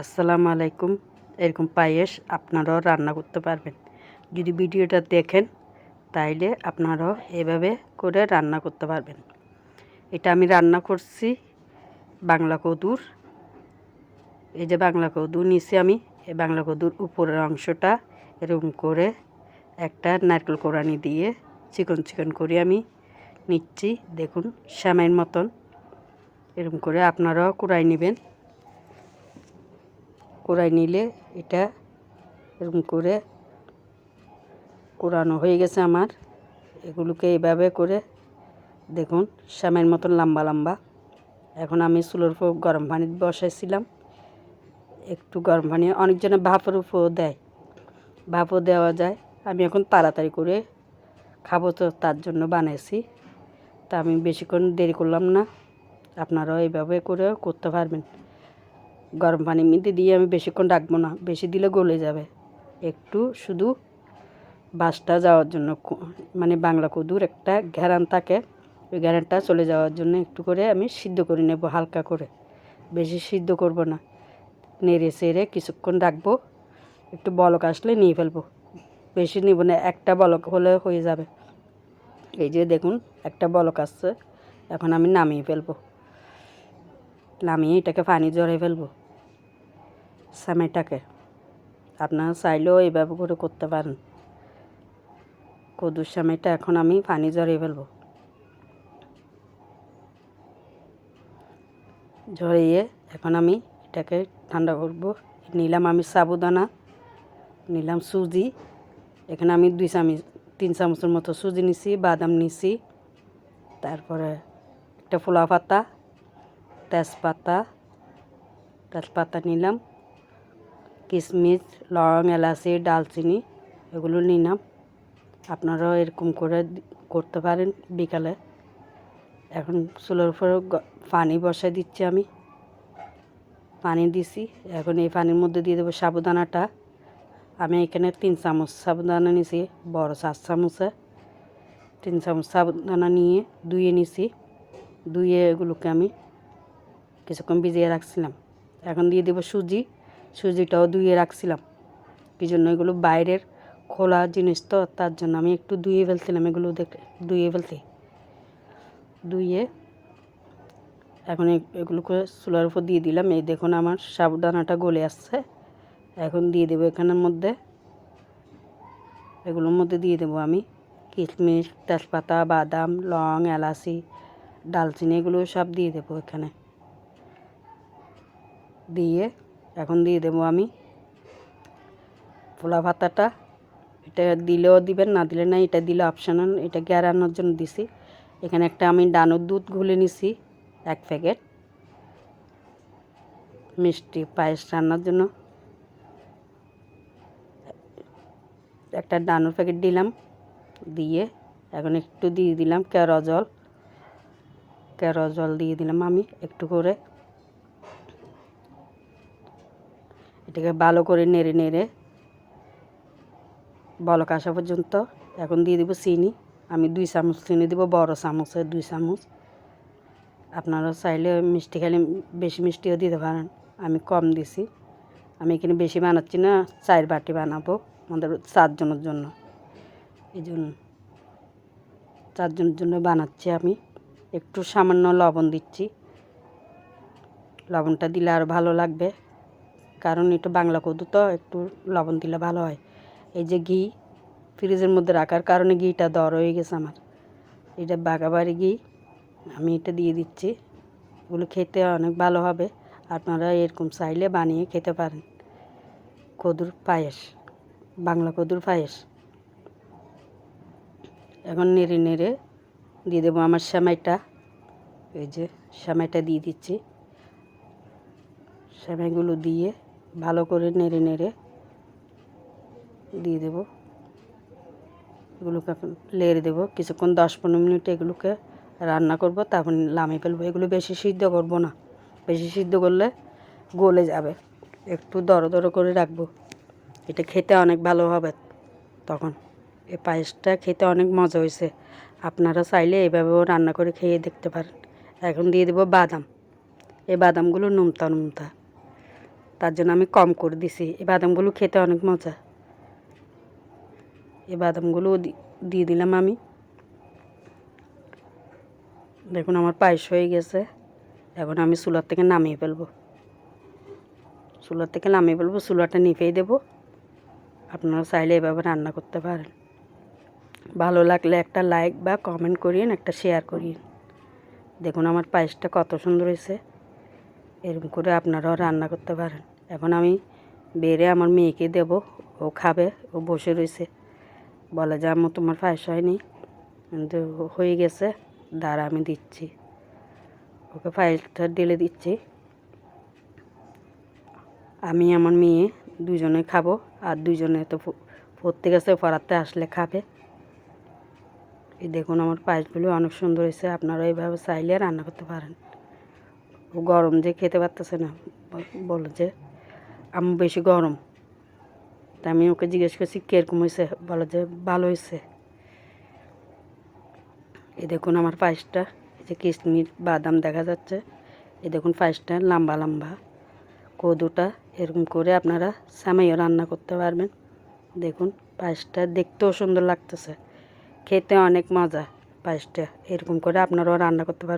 আসসালামু আলাইকুম। এরকম পায়েস আপনারাও রান্না করতে পারবেন। যদি ভিডিওটা দেখেন, তাইলে আপনারাও এভাবে করে রান্না করতে পারবেন। এটা আমি রান্না করছি বাংলা কদুর। এই যে বাংলা কদু নিছি আমি। এই বাংলা কদুর উপরের অংশটা এরকম করে একটা নারকেল কোরানি দিয়ে চিকন চিকন করে আমি নিচ্ছি। দেখুন শ্যামাইয়ের মতন এরকম করে আপনারাও কুড়াই নেবেন। কুড়াই নিলে এটা এরকম করে কোরানো হয়ে গেছে আমার। এগুলোকে এইভাবে করে দেখুন, শ্যামের মতন লম্বা লম্বা। এখন আমি চুলোর উপর গরম পানি বসাইছিলাম। একটু গরম পানি, অনেকজনে ভাপের উপর দেয়। ভাপও দেওয়া যায়। আমি এখন তাড়াতাড়ি করে খাব তো তার জন্য বানাইছি। তা আমি বেশিক্ষণ দেরি করলাম না। আপনারাও এইভাবে করে করতে পারবেন। গরম পানি মধ্যে দিয়ে আমি বেশিক্ষণ রাখব না। বেশি দিলে গলে যাবে। একটু শুধু বাসটা যাওয়ার জন্য মানে বাংলা কদুর একটা ঘেরান থাকে, ওই ঘেরানটা চলে যাওয়ার জন্য একটু করে আমি সিদ্ধ করে নেব হালকা করে। বেশি সিদ্ধ করব না। নেড়ে চেড়ে কিছুক্ষণ রাখব। একটু বলক আসলে নিয়ে ফেলব। বেশি নিব না, একটা বলক হলে হয়ে যাবে। এই যে দেখুন, একটা বলক আসছে। এখন আমি নামিয়ে ফেলব। নামিয়ে এটাকে পানি জড়ে ফেলব। সেমাইটাকে আপনারা চাইলেও এইভাবে করে করতে পারেন। কদুর সেমাইটা এখন আমি পানি জড়িয়ে ফেলব। ঝরিয়ে এখন আমি এটাকে ঠান্ডা করব। নিলাম আমি সাবুদানা, নিলাম সুজি। এখানে আমি দুই চামচ, তিন চামচের মতো সুজি নিছি, বাদাম নিছি। তারপরে একটা ফোলা পাতা তেজপাতা তেজপাতা নিলাম। কিশমিশ লং এলাচি, ডালচিনি, এগুলো নিলাম আপনারাও এরকম করে করতে পারেন বিকালে। এখন চুলোর উপরে পানি বসাই দিচ্ছি আমি। পানি দিছি, এখন এই পানির মধ্যে দিয়ে দেবো সাবুদানাটা। আমি এখানে তিন চামচ সাবুদানা নিছি, বড় চার চামচে। তিন চামচ সাবুদানা নিয়ে ধুয়ে নিছি, ধুয়ে এগুলোকে আমি কিছুক্ষণ ভিজিয়ে রাখছিলাম। এখন দিয়ে দেবো সুজি। সুজিটাও ধুয়ে রাখছিলাম। কি জন্য এগুলো বাইরের খোলা জিনিস তো, তার জন্য আমি একটু ধুয়ে ফেলছিলাম এগুলো দেখে, ধুয়ে ফেলতে ধুয়ে এখন এগুলোকে চুলার উপর দিয়ে দিলাম। এই দেখুন আমার সাবুদানাটা গলে আসছে। এখন দিয়ে দেবো এখানের মধ্যে। এগুলোর মধ্যে দিয়ে দেবো আমি কিশমিশ, তেজপাতা, বাদাম, লং, এলাচি, ডালচিনি, এগুলো সব দিয়ে দেবো এখানে। দিয়ে এখন দিয়ে দেবো আমি। পোলা ভাতাটা, এটা দিলেও দিবেন, না দিলে না এটা দিলে অপশনাল এটা গ্যারানোর জন্য দিছি। এখানে একটা আমি ডানোর দুধ গুলে নিছি, এক প্যাকেট। মিষ্টি পায়েস রান্নার জন্য। একটা ডানোর প্যাকেট দিলাম, দিয়ে এখন একটু দিয়ে দিলাম কেরো জল কেরো জল দিয়ে দিলাম আমি একটু করে। এটাকে ভালো করে নেড়ে নেড়ে বলক আসা পর্যন্ত। এখন দিয়ে দেবো চিনি। আমি দুই চামচ চিনি দেবো, বড় চামচে দুই চামচ। আপনারা চাইলে মিষ্টি খেলে বেশি মিষ্টিও দিতে পারেন। আমি কম দিছি। আমি এখানে বেশি বানাচ্ছি না চার বাটি বানাবো আমাদের চারজনের জন্য। এই জন্য চারজনের জন্য বানাচ্ছি আমি। একটু সামান্য লবণ দিচ্ছি। লবণটা দিলে আরও ভালো লাগবে। কারণ এটা বাংলা কদু তো, একটু লবণ দিলে ভালো হয়। এই যে ঘি, ফ্রিজের মধ্যে রাখার কারণে ঘিটা দর হয়ে গেছে আমার। এটা বাগাবাড়ি ঘি, আমি এটা দিয়ে দিচ্ছি। এগুলো খেতে অনেক ভালো হবে, আপনারা এরকম চাইলে বানিয়ে খেতে পারেন। কদুর পায়েস, বাংলা কদুর পায়েস। এখন নেড়ে নেড়ে দিয়ে দেবো আমার সেমাইটা। এই যে সেমাইটা দিয়ে দিচ্ছি। সেমাইগুলো দিয়ে ভালো করে নেড়ে নেড়ে দিয়ে দেবো। এগুলোকে লেড়ে দেবো। কিছুক্ষণ দশ পনেরো মিনিট এগুলোকে রান্না করব। তারপর লামিয়ে ফেলব। এগুলো বেশি সিদ্ধ করব না। বেশি সিদ্ধ করলে গলে যাবে। একটু দরো দরো করে রাখব। এটা খেতে অনেক ভালো হবে তখন। এই পায়েসটা খেতে অনেক মজা হয়েছে। আপনারা চাইলে এইভাবেও রান্না করে খেয়ে দেখতে পারেন। এখন দিয়ে দেবো বাদাম। এই বাদামগুলো নুমতা নুমতা তার জন্য আমি কম করে দিছি। এই বাদামগুলো খেতে অনেক মজা। এই বাদামগুলো দি- দিয়ে দিলাম আমি। দেখুন আমার পায়েস হয়ে গেছে। এখন আমি চুলার থেকে নামিয়ে ফেলব। চুলার থেকে নামিয়ে ফেলব, চুলাটা নিভেই দেবো। আপনারা চাইলে এভাবে রান্না করতে পারেন। ভালো লাগলে একটা লাইক বা কমেন্ট করিয়েন, একটা শেয়ার করিয়েন। দেখুন আমার পায়েসটা কত সুন্দর হয়েছে। এরকম করে আপনারাও রান্না করতে পারেন। এখন আমি বেড়ে আমার মেয়েকে দেব, ও খাবে, ও বসে রয়েছে। বলে যে, আম্মু, তোমার পায়েস হয়নি? কিন্তু হয়ে গেছে, দাঁড়া, আমি দিচ্ছি। ওকে পায়েসটা ঢেলে দিচ্ছি। আমি আমার মেয়ে দুজনে খাব, আর দুজনে তো প- পড়তে গেছে পড়াতে আসলে খাবে। এই দেখুন, আমার পায়েসগুলো অনেক সুন্দর হয়েছে। আপনারা এইভাবে চাইলে রান্না করতে পারেন। গরম যে খেতে পারতেছে না বলো যে আমি বেশি গরম। তা আমি ওকে জিজ্ঞেস করছি, কীরকম হয়েছে বলো যে, ভালো হয়েছে এ দেখুন আমার পায়েসটা, এই যে কিশমিশ বাদাম দেখা যাচ্ছে, এ দেখুন পায়েসটা লম্বা লম্বা, কদুটা এরকম করে আপনারা সামাইও রান্না করতে পারবেন। দেখুন পায়েসটা দেখতেও সুন্দর লাগতেছে, খেতে অনেক মজা পায়েসটা, এরকম করে আপনারাও রান্না করতে পারবেন।